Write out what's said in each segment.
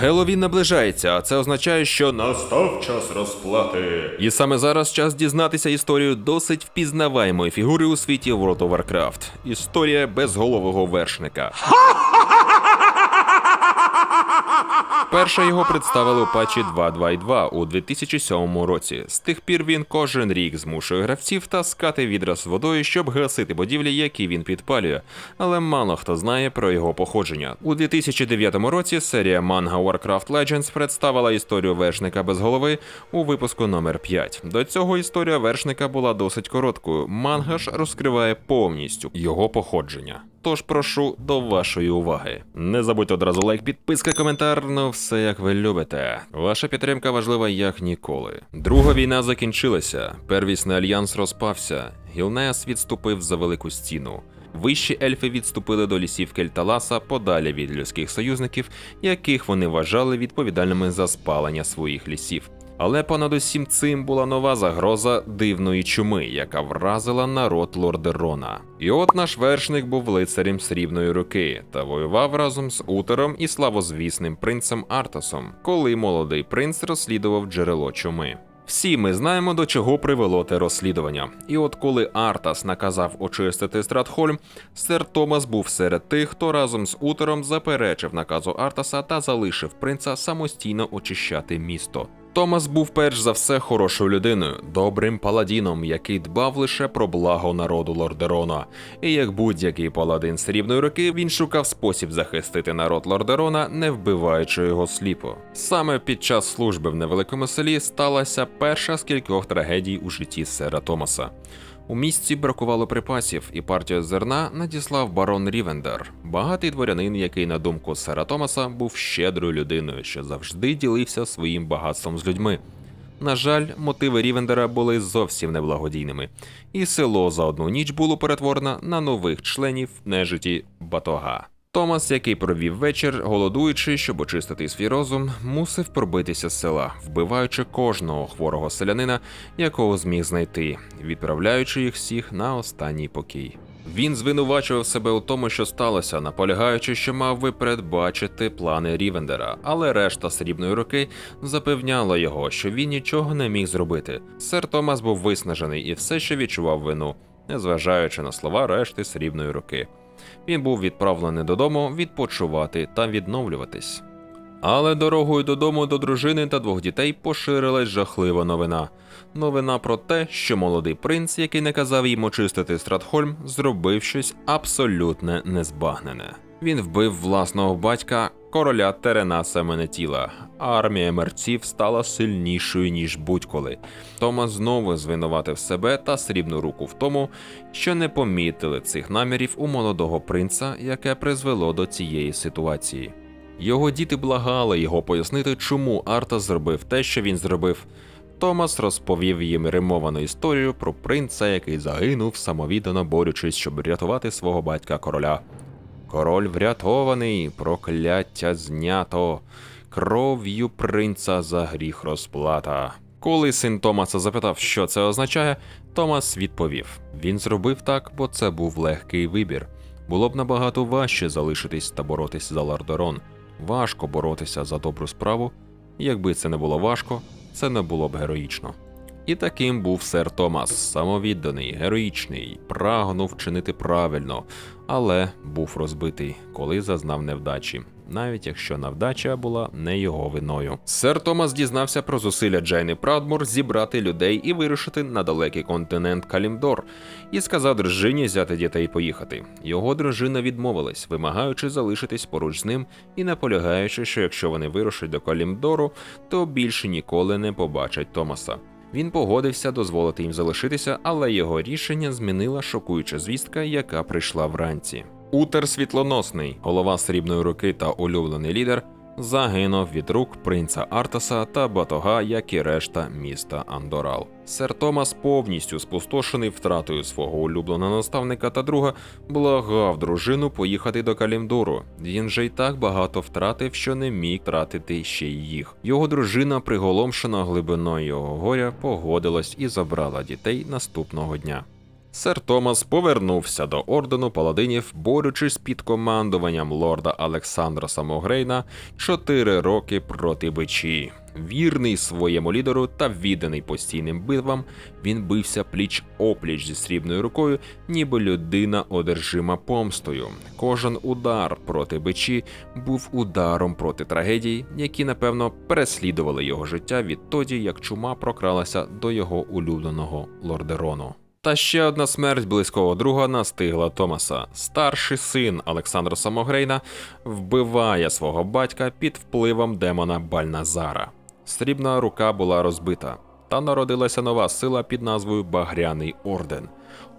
Геловін наближається, а це означає, що настав час розплати. І саме зараз час дізнатися історію досить впізнаваємої фігури у світі World of Warcraft. Історія безголового вершника. Перша його представили у патчі 2.2.2 у 2007 році. З тих пір він кожен рік змушує гравців таскати відра з водою, щоб гасити будівлі, які він підпалює. Але мало хто знає про його походження. У 2009 році серія манга Warcraft Legends представила історію вершника без голови у випуску номер 5. До цього історія вершника була досить короткою. Манга ж розкриває повністю його походження. Тож прошу до вашої уваги. Не забудьте одразу лайк, підписка, коментар, ну все як ви любите. Ваша підтримка важлива як ніколи. Друга війна закінчилася. Первісний альянс розпався. Гілнеас відступив за велику стіну. Вищі ельфи відступили до лісів Кельталаса подалі від людських союзників, яких вони вважали відповідальними за спалення своїх лісів. Але понад усім цим була нова загроза дивної чуми, яка вразила народ Лордерона. І от наш вершник був лицарем срібної руки та воював разом з Утером і славозвісним принцем Артасом, коли молодий принц розслідував джерело чуми. Всі ми знаємо, до чого привело те розслідування. І от коли Артас наказав очистити Стратхольм, сер Томас був серед тих, хто разом з Утером заперечив наказу Артаса та залишив принца самостійно очищати місто. Томас був перш за все хорошою людиною, добрим паладіном, який дбав лише про благо народу Лордерона. І як будь-який паладин срібної руки, він шукав спосіб захистити народ Лордерона, не вбиваючи його сліпо. Саме під час служби в невеликому селі сталася перша з кількох трагедій у житті сера Томаса. У місці бракувало припасів, і партію зерна надіслав барон Рівендер, багатий дворянин, який, на думку сера Томаса, був щедрою людиною, що завжди ділився своїм багатством з людьми. На жаль, мотиви Рівендера були зовсім неблагодійними, і село за одну ніч було перетворено на нових членів нежиті Батога. Томас, який провів вечір, голодуючи, щоб очистити свій розум, мусив пробитися з села, вбиваючи кожного хворого селянина, якого зміг знайти, відправляючи їх всіх на останній покій. Він звинувачував себе у тому, що сталося, наполягаючи, що мав би передбачити плани Рівендера, але решта срібної руки запевняла його, що він нічого не міг зробити. Сер Томас був виснажений і все ще відчував вину, незважаючи на слова решти срібної руки. Він був відправлений додому відпочивати та відновлюватись. Але дорогою додому до дружини та двох дітей поширилась жахлива новина. Новина про те, що молодий принц, який наказав їм очистити Стратхольм, зробив щось абсолютно незбагнене. Він вбив власного батька, короля Теренаса Менетіла. а Армія мерців стала сильнішою ніж будь-коли. Томас знову звинуватив себе та срібну руку в тому, що не помітили цих намірів у молодого принца, яке призвело до цієї ситуації. Його діти благали його пояснити, чому Арта зробив те, що він зробив. Томас розповів їм римовану історію про принца, який загинув, самовіддано борючись, щоб врятувати свого батька короля. Король врятований, прокляття знято, кров'ю принца за гріх розплата. Коли син Томаса запитав, що це означає, Томас відповів: він зробив так, бо це був легкий вибір. Було б набагато важче залишитись та боротися за Лардерон. Важко боротися за добру справу. Якби це не було важко, це не було б героїчно. І таким був сер Томас, самовідданий, героїчний, прагнув чинити правильно, але був розбитий, коли зазнав невдачі, навіть якщо невдача була не його виною. Сер Томас дізнався про зусилля Джайни Прадмур зібрати людей і вирушити на далекий континент Калімдор, і сказав дружині взяти дітей поїхати. Його дружина відмовилась, вимагаючи залишитись поруч з ним і наполягаючи, що якщо вони вирушать до Калімдору, то більше ніколи не побачать Томаса. Він погодився дозволити їм залишитися, але його рішення змінила шокуюча звістка, яка прийшла вранці. Утер світлоносний, голова срібної руки та улюблений лідер, загинув від рук принца Артаса та батога, як і решта міста Андорал. Сер Томас, повністю спустошений втратою свого улюбленого наставника та друга, благав дружину поїхати до Калімдору. Він же й так багато втратив, що не міг втратити ще й їх. Його дружина, приголомшена глибиною його горя, погодилась і забрала дітей наступного дня. Сер Томас повернувся до ордену паладинів, борючись під командуванням лорда Олександра Самогрейна чотири роки проти бичі. Вірний своєму лідеру та відданий постійним битвам, він бився пліч опліч зі срібною рукою, ніби людина одержима помстою. Кожен удар проти бичі був ударом проти трагедій, які напевно переслідували його життя відтоді, як чума прокралася до його улюбленого лордерону. Та ще одна смерть близького друга настигла Томаса. Старший син Олександра Самогрейна вбиває свого батька під впливом демона Бальназара. Срібна рука була розбита, та народилася нова сила під назвою Багряний Орден.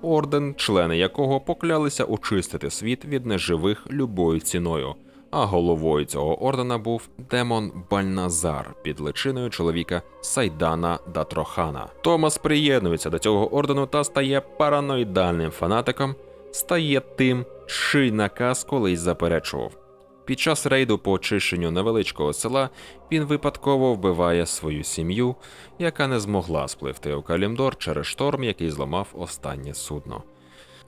Орден, члени якого поклялися очистити світ від неживих любою ціною. А головою цього ордена був демон Бальназар під личиною чоловіка Сайдана Датрохана. Томас приєднується до цього ордену та стає параноїдальним фанатиком, стає тим, чий наказ колись заперечував. Під час рейду по очищенню невеличкого села він випадково вбиває свою сім'ю, яка не змогла спливти у Калімдор через шторм, який зламав останнє судно.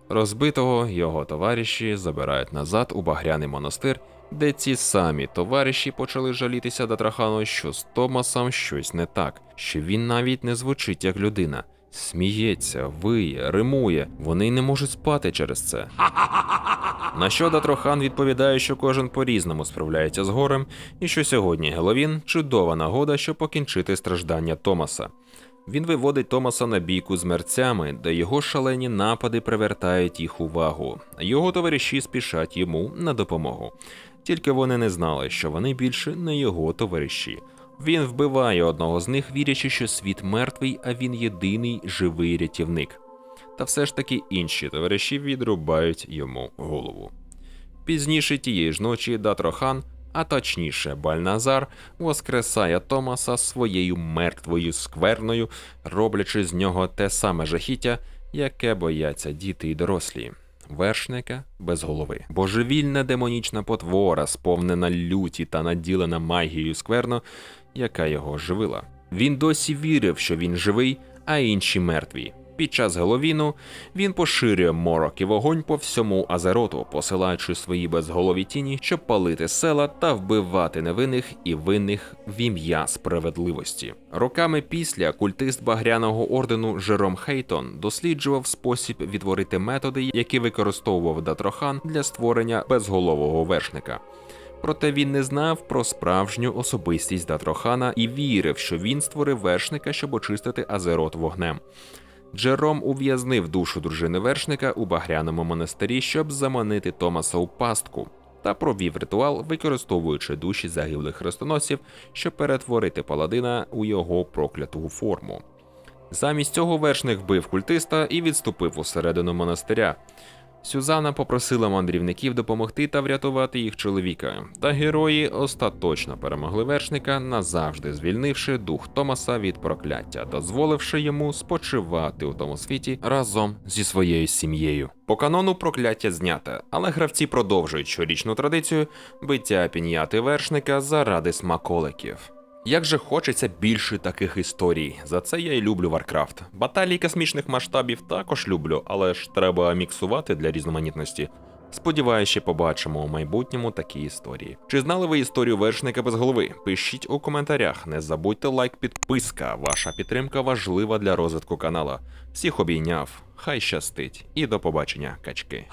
Розбитого його товариші забирають назад у багряний монастир, де ці самі товариші почали жалітися Датрахану, що з Томасом щось не так, що він навіть не звучить як людина. Сміється, виє, римує, вони не можуть спати через це. На що Датрохан відповідає, що кожен по-різному справляється з горем, і що сьогодні Геловін чудова нагода, щоб покінчити страждання Томаса. Він виводить Томаса на бійку з мерцями, де його шалені напади привертають їх увагу. Його товариші спішать йому на допомогу. Тільки вони не знали, що вони більше не його товариші. Він вбиває одного з них, вірячи, що світ мертвий, а він єдиний живий рятівник. Та все ж таки інші товариші відрубають йому голову. Пізніше тієї ж ночі Датрохан, а точніше Бальназар, воскресає Томаса своєю мертвою скверною, роблячи з нього те саме жахіття, яке бояться діти й дорослі. Вершника без голови. Божевільна демонічна потвора, сповнена люті та наділена магією скверно, яка його живила. Він досі вірив, що він живий, а інші мертві. Під час Геловіну він поширює морок і вогонь по всьому Азероту, посилаючи свої безголові тіні, щоб палити села та вбивати невинних і винних в ім'я справедливості. Роками після культист багряного ордену Жером Хейтон досліджував спосіб відтворити методи, які використовував Датрохан для створення безголового вершника. Проте він не знав про справжню особистість Датрохана і вірив, що він створив вершника, щоб очистити Азерот вогнем. Джером ув'язнив душу дружини вершника у багряному монастирі, щоб заманити Томаса у пастку, та провів ритуал, використовуючи душі загиблих хрестоносів, щоб перетворити паладина у його прокляту форму. Замість цього вершник вбив культиста і відступив усередину монастиря. Сюзанна попросила мандрівників допомогти та врятувати їх чоловіка. Та герої остаточно перемогли вершника, назавжди звільнивши дух Томаса від прокляття, дозволивши йому спочивати у тому світі разом зі своєю сім'єю. По канону прокляття знято, але гравці продовжують щорічну традицію биття піньяти вершника заради смаколиків. Як же хочеться більше таких історій. За це я і люблю Варкрафт. Баталії космічних масштабів також люблю, але ж треба міксувати для різноманітності. Сподіваюся, ще побачимо у майбутньому такі історії. Чи знали ви історію вершника без голови? Пишіть у коментарях. Не забудьте лайк, підписка. Ваша підтримка важлива для розвитку канала. Всіх обійняв, хай щастить, і до побачення, качки.